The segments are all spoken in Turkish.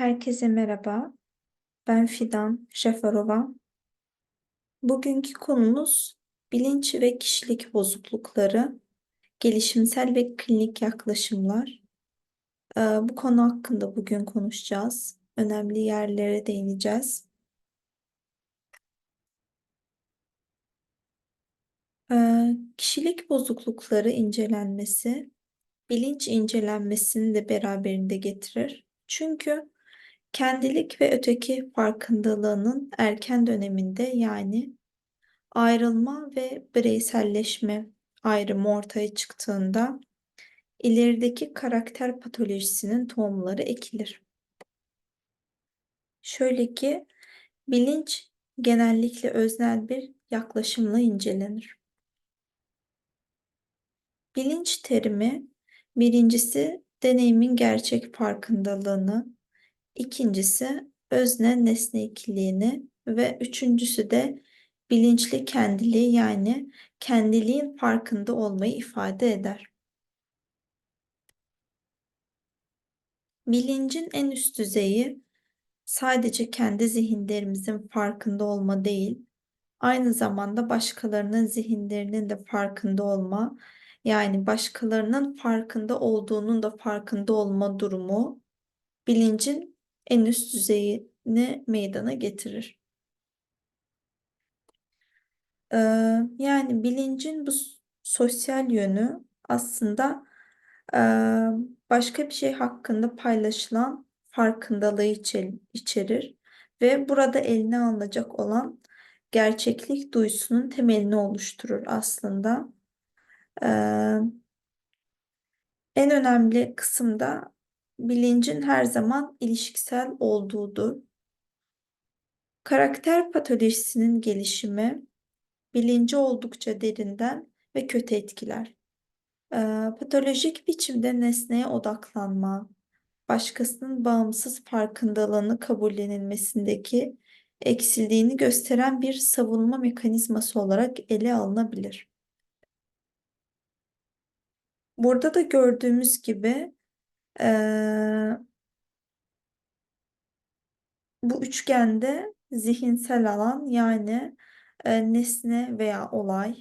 Herkese merhaba. Ben Fidan Jafarova. Bugünkü konumuz bilinç ve kişilik bozuklukları, gelişimsel ve klinik yaklaşımlar. Ee, bu konu hakkında bugün konuşacağız. Önemli yerlere değineceğiz. Ee, kişilik bozuklukları incelenmesi, bilinç incelenmesini de beraberinde getirir. Çünkü kendilik ve öteki farkındalığının erken döneminde yani ayrılma ve bireyselleşme ayrımı ortaya çıktığında ilerideki karakter patolojisinin tohumları ekilir. Şöyle ki bilinç genellikle öznel bir yaklaşımla incelenir. Bilinç terimi birincisi deneyimin gerçek farkındalığını, ikincisi özne nesne ikiliğini ve üçüncüsü de bilinçli kendiliği yani kendiliğin farkında olmayı ifade eder. Bilincin en üst düzeyi sadece kendi zihinlerimizin farkında olma değil, aynı zamanda başkalarının zihinlerinin de farkında olma, yani başkalarının farkında olduğunun da farkında olma durumu bilincin en üst düzeyini meydana getirir. Ee, yani bilincin bu sosyal yönü aslında e, başka bir şey hakkında paylaşılan farkındalığı içerir ve burada eline alınacak olan gerçeklik duyusunun temelini oluşturur aslında. Ee, en önemli kısım da bilincin her zaman ilişkisel olduğudur. Karakter patolojisinin gelişimi bilinci oldukça derinden ve kötü etkiler. Ee, patolojik biçimde nesneye odaklanma, başkasının bağımsız farkındalığını kabullenilmesindeki eksildiğini gösteren bir savunma mekanizması olarak ele alınabilir. Burada da gördüğümüz gibi ee, bu üçgende zihinsel alan yani e, nesne veya olay,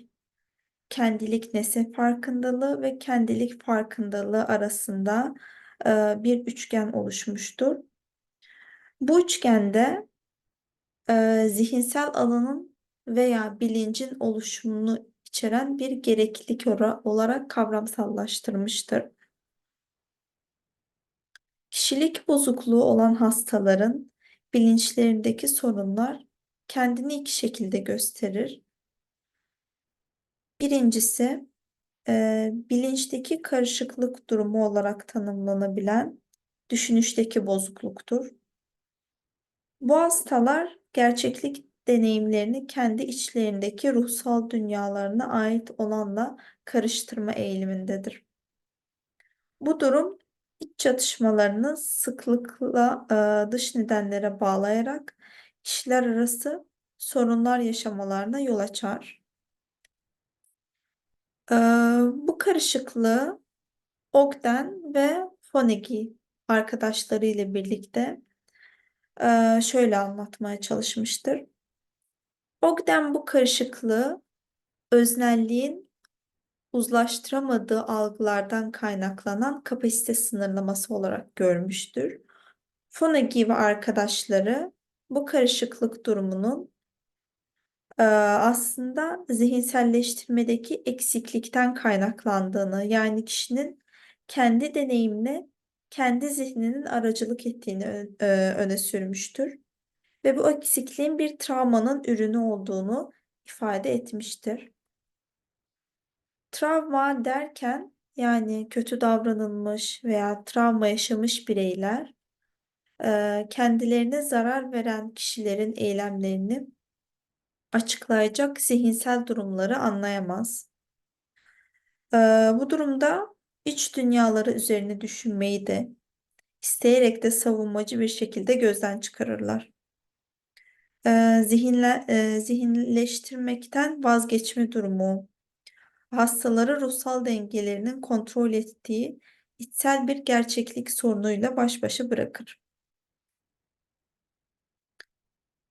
kendilik nesne farkındalığı ve kendilik farkındalığı arasında e, bir üçgen oluşmuştur. Bu üçgende e, zihinsel alanın veya bilincin oluşumunu içeren bir gereklilik olarak kavramsallaştırmıştır. Kişilik bozukluğu olan hastaların bilinçlerindeki sorunlar kendini iki şekilde gösterir. Birincisi e, bilinçteki karışıklık durumu olarak tanımlanabilen düşünüşteki bozukluktur. Bu hastalar gerçeklik deneyimlerini kendi içlerindeki ruhsal dünyalarına ait olanla karıştırma eğilimindedir. Bu durum iç çatışmalarını sıklıkla e, dış nedenlere bağlayarak kişiler arası sorunlar yaşamalarına yol açar. Ee, bu karışıklığı Ogden ve Fonagy arkadaşları ile birlikte e, şöyle anlatmaya çalışmıştır. Ogden bu karışıklığı öznelliğin uzlaştıramadığı algılardan kaynaklanan kapasite sınırlaması olarak görmüştür. Fonagy ve arkadaşları bu karışıklık durumunun e, aslında zihinselleştirmedeki eksiklikten kaynaklandığını yani kişinin kendi deneyimle kendi zihninin aracılık ettiğini e, öne sürmüştür ve bu eksikliğin bir travmanın ürünü olduğunu ifade etmiştir. Travma derken yani kötü davranılmış veya travma yaşamış bireyler kendilerine zarar veren kişilerin eylemlerini açıklayacak zihinsel durumları anlayamaz. Bu durumda iç dünyaları üzerine düşünmeyi de isteyerek de savunmacı bir şekilde gözden çıkarırlar. Zihinle, zihinleştirmekten vazgeçme durumu, hastaları ruhsal dengelerinin kontrol ettiği içsel bir gerçeklik sorunuyla baş başa bırakır.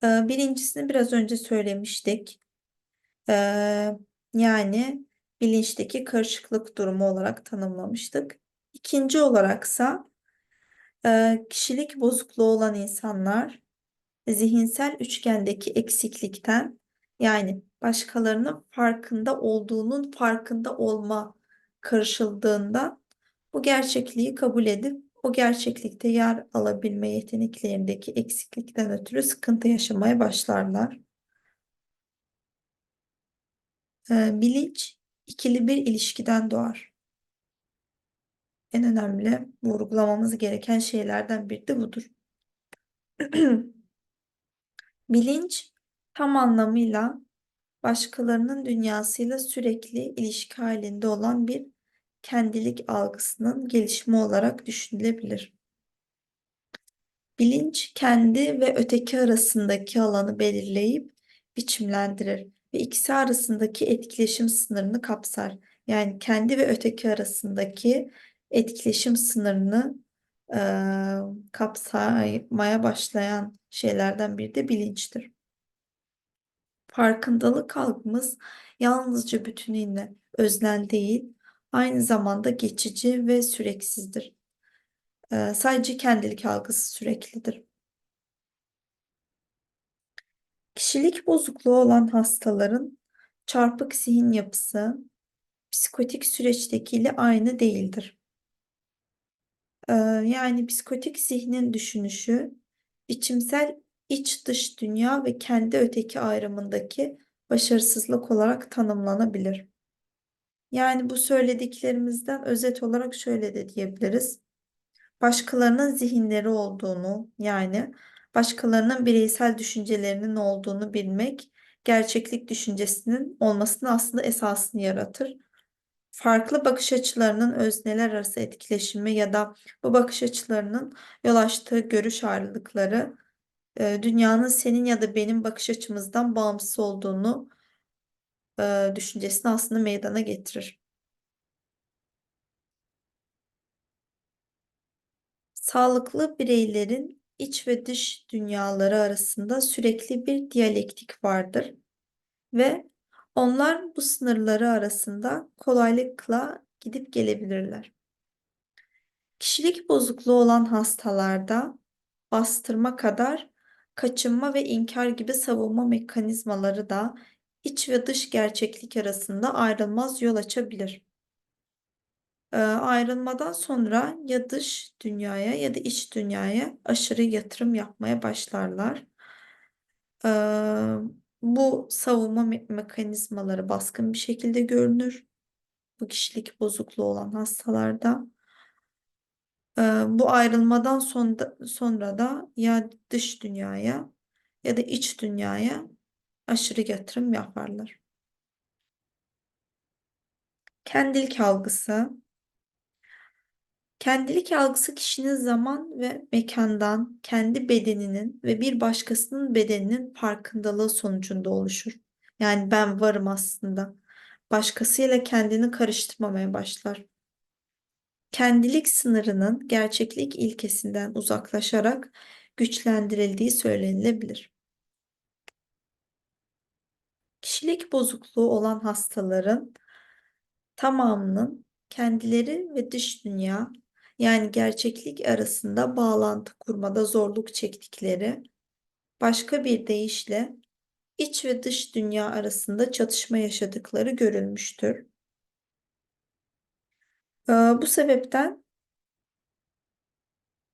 Ee, birincisini biraz önce söylemiştik. Ee, yani bilinçteki karışıklık durumu olarak tanımlamıştık. İkinci olaraksa e, kişilik bozukluğu olan insanlar zihinsel üçgendeki eksiklikten yani başkalarının farkında olduğunun farkında olma karışıldığında bu gerçekliği kabul edip o gerçeklikte yer alabilme yeteneklerindeki eksiklikten ötürü sıkıntı yaşamaya başlarlar. Ee, bilinç ikili bir ilişkiden doğar. En önemli vurgulamamız gereken şeylerden biri de budur. Bilinç tam anlamıyla başkalarının dünyasıyla sürekli ilişki halinde olan bir kendilik algısının gelişimi olarak düşünülebilir. Bilinç kendi ve öteki arasındaki alanı belirleyip biçimlendirir ve ikisi arasındaki etkileşim sınırını kapsar. Yani kendi ve öteki arasındaki etkileşim sınırını e, kapsamaya başlayan şeylerden biri de bilinçtir. Farkındalık algımız yalnızca bütünüyle öznel değil, aynı zamanda geçici ve süreksizdir. Ee, sadece kendilik algısı süreklidir. Kişilik bozukluğu olan hastaların çarpık zihin yapısı psikotik süreçtekiyle aynı değildir. Ee, yani psikotik zihnin düşünüşü biçimsel iç dış dünya ve kendi öteki ayrımındaki başarısızlık olarak tanımlanabilir. Yani bu söylediklerimizden özet olarak şöyle de diyebiliriz. Başkalarının zihinleri olduğunu, yani başkalarının bireysel düşüncelerinin olduğunu bilmek, gerçeklik düşüncesinin olmasının aslında esasını yaratır. Farklı bakış açılarının özneler arası etkileşimi ya da bu bakış açılarının yol açtığı görüş ayrılıkları e, dünyanın senin ya da benim bakış açımızdan bağımsız olduğunu e, düşüncesini aslında meydana getirir. Sağlıklı bireylerin iç ve dış dünyaları arasında sürekli bir diyalektik vardır ve onlar bu sınırları arasında kolaylıkla gidip gelebilirler. Kişilik bozukluğu olan hastalarda bastırma kadar kaçınma ve inkar gibi savunma mekanizmaları da iç ve dış gerçeklik arasında ayrılmaz yol açabilir. Ee, ayrılmadan sonra ya dış dünyaya ya da iç dünyaya aşırı yatırım yapmaya başlarlar. Ee, bu savunma me mekanizmaları baskın bir şekilde görünür. Bu kişilik bozukluğu olan hastalarda. Ee, bu ayrılmadan sonra, sonra da ya dış dünyaya ya da iç dünyaya aşırı yatırım yaparlar. Kendilik algısı. Kendilik algısı kişinin zaman ve mekandan, kendi bedeninin ve bir başkasının bedeninin farkındalığı sonucunda oluşur. Yani ben varım aslında. Başkasıyla kendini karıştırmamaya başlar. Kendilik sınırının gerçeklik ilkesinden uzaklaşarak güçlendirildiği söylenilebilir. Kişilik bozukluğu olan hastaların tamamının kendileri ve dış dünya yani gerçeklik arasında bağlantı kurmada zorluk çektikleri, başka bir deyişle iç ve dış dünya arasında çatışma yaşadıkları görülmüştür. Ee, bu sebepten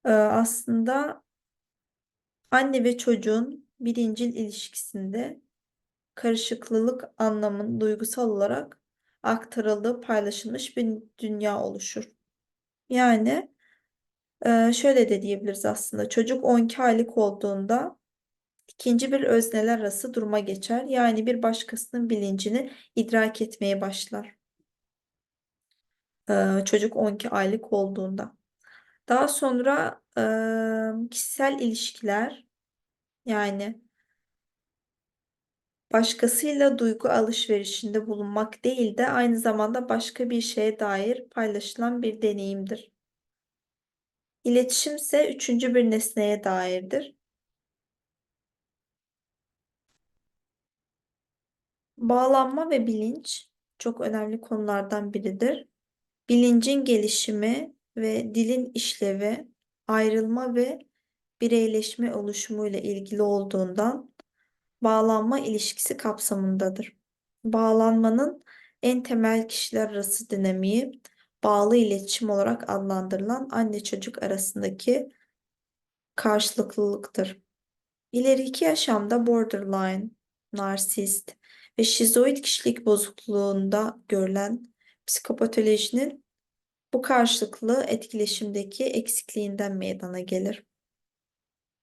e, aslında anne ve çocuğun birincil ilişkisinde karışıklılık anlamın duygusal olarak aktarıldığı paylaşılmış bir dünya oluşur. Yani e, şöyle de diyebiliriz aslında çocuk 12 aylık olduğunda ikinci bir özneler arası duruma geçer. Yani bir başkasının bilincini idrak etmeye başlar. E, çocuk 12 aylık olduğunda. Daha sonra e, kişisel ilişkiler yani başkasıyla duygu alışverişinde bulunmak değil de aynı zamanda başka bir şeye dair paylaşılan bir deneyimdir. İletişim ise üçüncü bir nesneye dairdir. Bağlanma ve bilinç çok önemli konulardan biridir. Bilincin gelişimi ve dilin işlevi, ayrılma ve bireyleşme oluşumuyla ilgili olduğundan bağlanma ilişkisi kapsamındadır. Bağlanmanın en temel kişiler arası dinamiği bağlı iletişim olarak adlandırılan anne çocuk arasındaki karşılıklılıktır. İleriki yaşamda borderline, narsist ve şizoid kişilik bozukluğunda görülen psikopatolojinin bu karşılıklı etkileşimdeki eksikliğinden meydana gelir.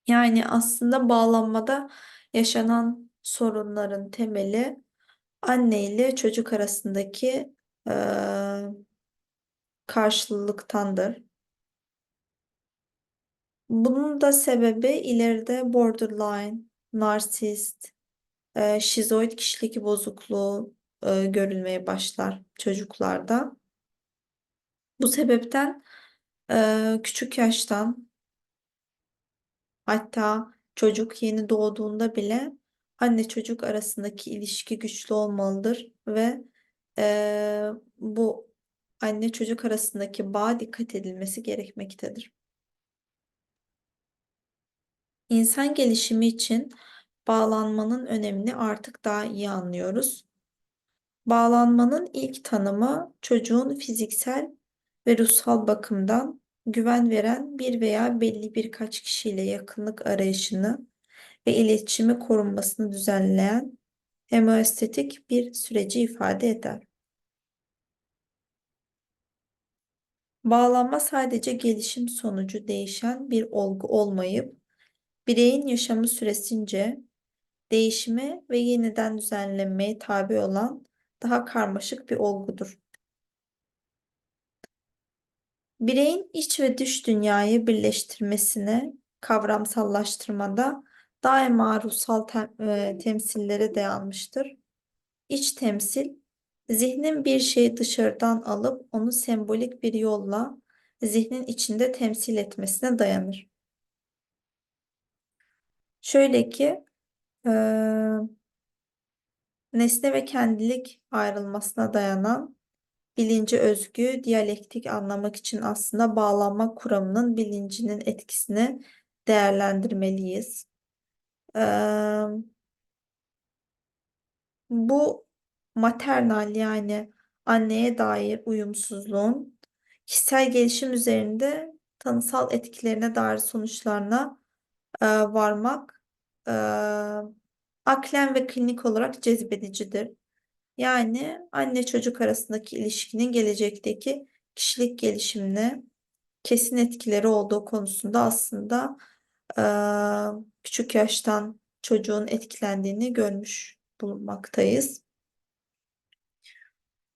Yani aslında bağlanmada yaşanan sorunların temeli anne ile çocuk arasındaki e, karşılıktandır. Bunun da sebebi ileride borderline, narsist, e, şizoid kişilik bozukluğu e, görülmeye başlar çocuklarda. Bu sebepten e, küçük yaştan hatta çocuk yeni doğduğunda bile anne çocuk arasındaki ilişki güçlü olmalıdır ve e, bu anne çocuk arasındaki bağ dikkat edilmesi gerekmektedir. İnsan gelişimi için bağlanmanın önemini artık daha iyi anlıyoruz. Bağlanmanın ilk tanımı çocuğun fiziksel ve ruhsal bakımdan güven veren bir veya belli birkaç kişiyle yakınlık arayışını ve iletişimi korunmasını düzenleyen hemoestetik bir süreci ifade eder. Bağlanma sadece gelişim sonucu değişen bir olgu olmayıp, bireyin yaşamı süresince değişime ve yeniden düzenlenmeye tabi olan daha karmaşık bir olgudur. Bireyin iç ve dış dünyayı birleştirmesine kavramsallaştırmada daima ruhsal tem e, temsillere dayanmıştır. İç temsil, zihnin bir şeyi dışarıdan alıp onu sembolik bir yolla zihnin içinde temsil etmesine dayanır. Şöyle ki, e, nesne ve kendilik ayrılmasına dayanan bilinci özgü diyalektik anlamak için aslında bağlanma kuramının bilincinin etkisini değerlendirmeliyiz. Ee, bu maternal yani anneye dair uyumsuzluğun kişisel gelişim üzerinde tanısal etkilerine dair sonuçlarına e, varmak e, aklen ve klinik olarak cezbedicidir. Yani anne çocuk arasındaki ilişkinin gelecekteki kişilik gelişimine kesin etkileri olduğu konusunda aslında e, küçük yaştan çocuğun etkilendiğini görmüş bulunmaktayız.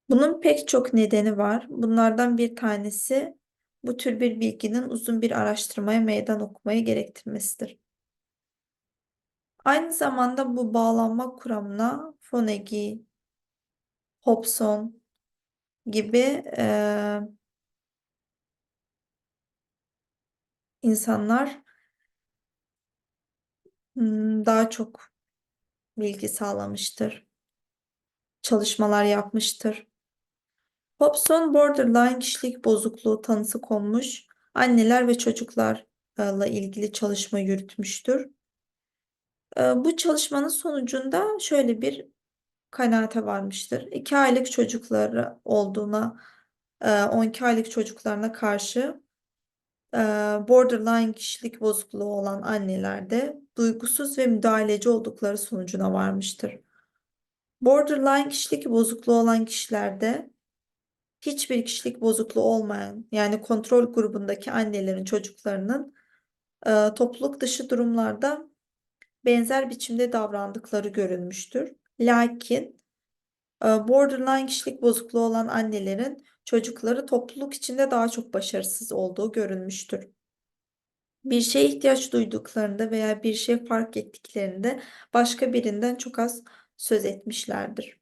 Bunun pek çok nedeni var. Bunlardan bir tanesi bu tür bir bilginin uzun bir araştırmaya meydan okumayı gerektirmesidir. Aynı zamanda bu bağlanma kuramına Fonagy, Hobson gibi e, insanlar hmm, daha çok bilgi sağlamıştır. Çalışmalar yapmıştır. Hobson borderline kişilik bozukluğu tanısı konmuş anneler ve çocuklarla ilgili çalışma yürütmüştür. Bu çalışmanın sonucunda şöyle bir kanaate varmıştır. 2 aylık çocukları olduğuna, 12 aylık çocuklarına karşı borderline kişilik bozukluğu olan annelerde duygusuz ve müdahaleci oldukları sonucuna varmıştır. Borderline kişilik bozukluğu olan kişilerde hiçbir kişilik bozukluğu olmayan yani kontrol grubundaki annelerin çocuklarının e, topluluk dışı durumlarda benzer biçimde davrandıkları görülmüştür. Lakin e, borderline kişilik bozukluğu olan annelerin çocukları topluluk içinde daha çok başarısız olduğu görülmüştür. Bir şeye ihtiyaç duyduklarında veya bir şey fark ettiklerinde başka birinden çok az söz etmişlerdir.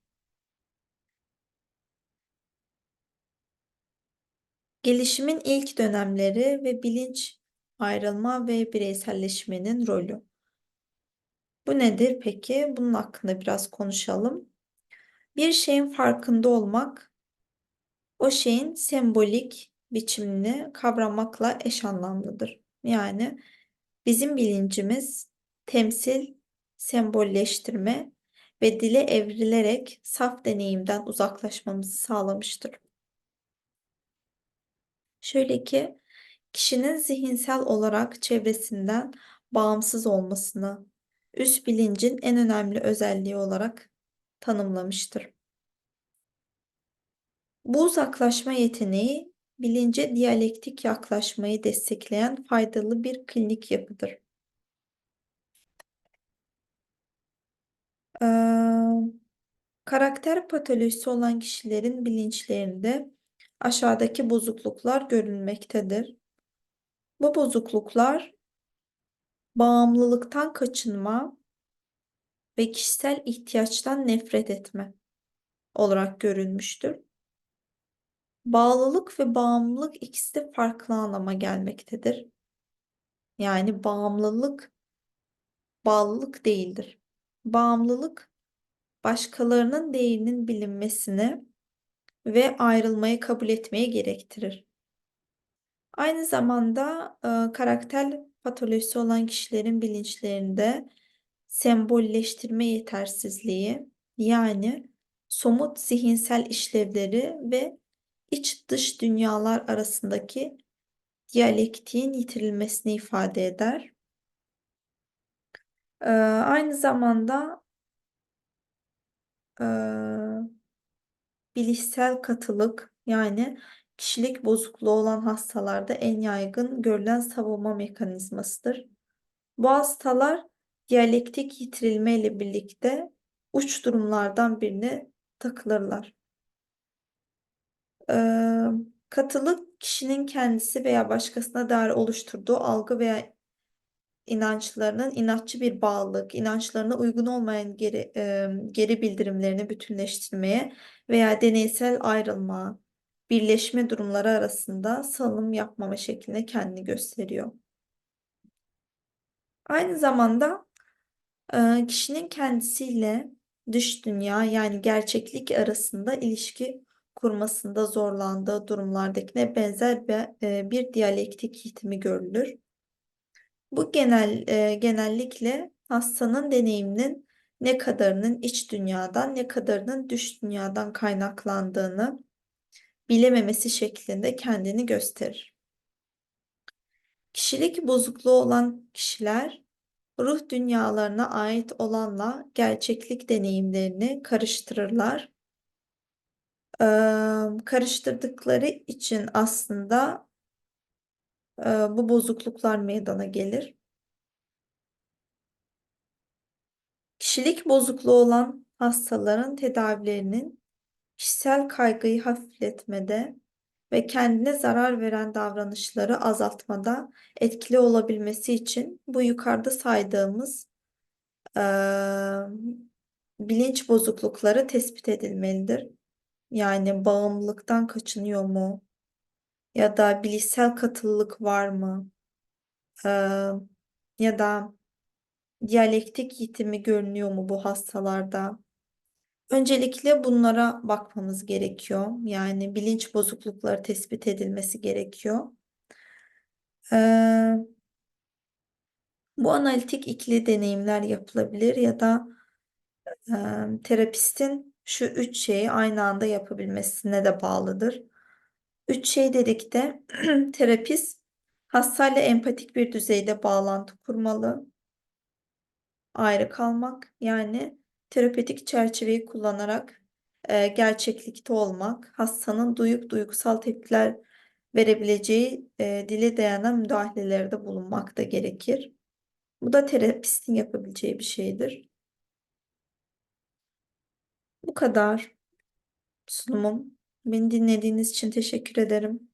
Gelişimin ilk dönemleri ve bilinç ayrılma ve bireyselleşmenin rolü. Bu nedir peki? Bunun hakkında biraz konuşalım. Bir şeyin farkında olmak, o şeyin sembolik biçimini kavramakla eş anlamlıdır. Yani bizim bilincimiz temsil, sembolleştirme ve dile evrilerek saf deneyimden uzaklaşmamızı sağlamıştır. Şöyle ki, kişinin zihinsel olarak çevresinden bağımsız olmasını üst bilincin en önemli özelliği olarak tanımlamıştır. Bu uzaklaşma yeteneği bilince diyalektik yaklaşmayı destekleyen faydalı bir klinik yapıdır. Ee, karakter patolojisi olan kişilerin bilinçlerinde aşağıdaki bozukluklar görülmektedir. Bu bozukluklar bağımlılıktan kaçınma ve kişisel ihtiyaçtan nefret etme olarak görülmüştür. Bağlılık ve bağımlılık ikisi de farklı anlama gelmektedir. Yani bağımlılık bağlılık değildir. Bağımlılık başkalarının değerinin bilinmesini ve ayrılmayı kabul etmeyi gerektirir. Aynı zamanda e, karakter patolojisi olan kişilerin bilinçlerinde sembolleştirme yetersizliği yani somut zihinsel işlevleri ve iç dış dünyalar arasındaki diyalektiğin yitirilmesini ifade eder. Ee, aynı zamanda e, bilişsel katılık yani kişilik bozukluğu olan hastalarda en yaygın görülen savunma mekanizmasıdır. Bu hastalar diyalektik yitirilme ile birlikte uç durumlardan birine takılırlar. Ee, katılık kişinin kendisi veya başkasına dair oluşturduğu algı veya inançlarının inatçı bir bağlılık, inançlarına uygun olmayan geri, e, geri bildirimlerini bütünleştirmeye veya deneysel ayrılma, birleşme durumları arasında salınım yapmama şeklinde kendini gösteriyor. Aynı zamanda e, kişinin kendisiyle dış dünya yani gerçeklik arasında ilişki kurmasında zorlandığı durumlardakine benzer bir, e, diyalektik yitimi görülür. Bu genel e, genellikle hastanın deneyiminin ne kadarının iç dünyadan ne kadarının dış dünyadan kaynaklandığını bilememesi şeklinde kendini gösterir. Kişilik bozukluğu olan kişiler ruh dünyalarına ait olanla gerçeklik deneyimlerini karıştırırlar. Karıştırdıkları için aslında bu bozukluklar meydana gelir. Kişilik bozukluğu olan hastaların tedavilerinin kişisel kaygıyı hafifletmede ve kendine zarar veren davranışları azaltmada etkili olabilmesi için bu yukarıda saydığımız e, bilinç bozuklukları tespit edilmelidir. Yani bağımlılıktan kaçınıyor mu? Ya da bilişsel katılılık var mı? E, ya da diyalektik yitimi görünüyor mu bu hastalarda? Öncelikle bunlara bakmamız gerekiyor. Yani bilinç bozuklukları tespit edilmesi gerekiyor. Ee, bu analitik ikili deneyimler yapılabilir ya da e, terapistin şu üç şeyi aynı anda yapabilmesine de bağlıdır. Üç şey dedik de terapist hastayla empatik bir düzeyde bağlantı kurmalı. Ayrı kalmak yani terapötik çerçeveyi kullanarak e, gerçeklikte olmak, hastanın duyuk duygusal tepkiler verebileceği e, dile dayanan müdahalelerde bulunmak da gerekir. Bu da terapistin yapabileceği bir şeydir. Bu kadar sunumum. Beni dinlediğiniz için teşekkür ederim.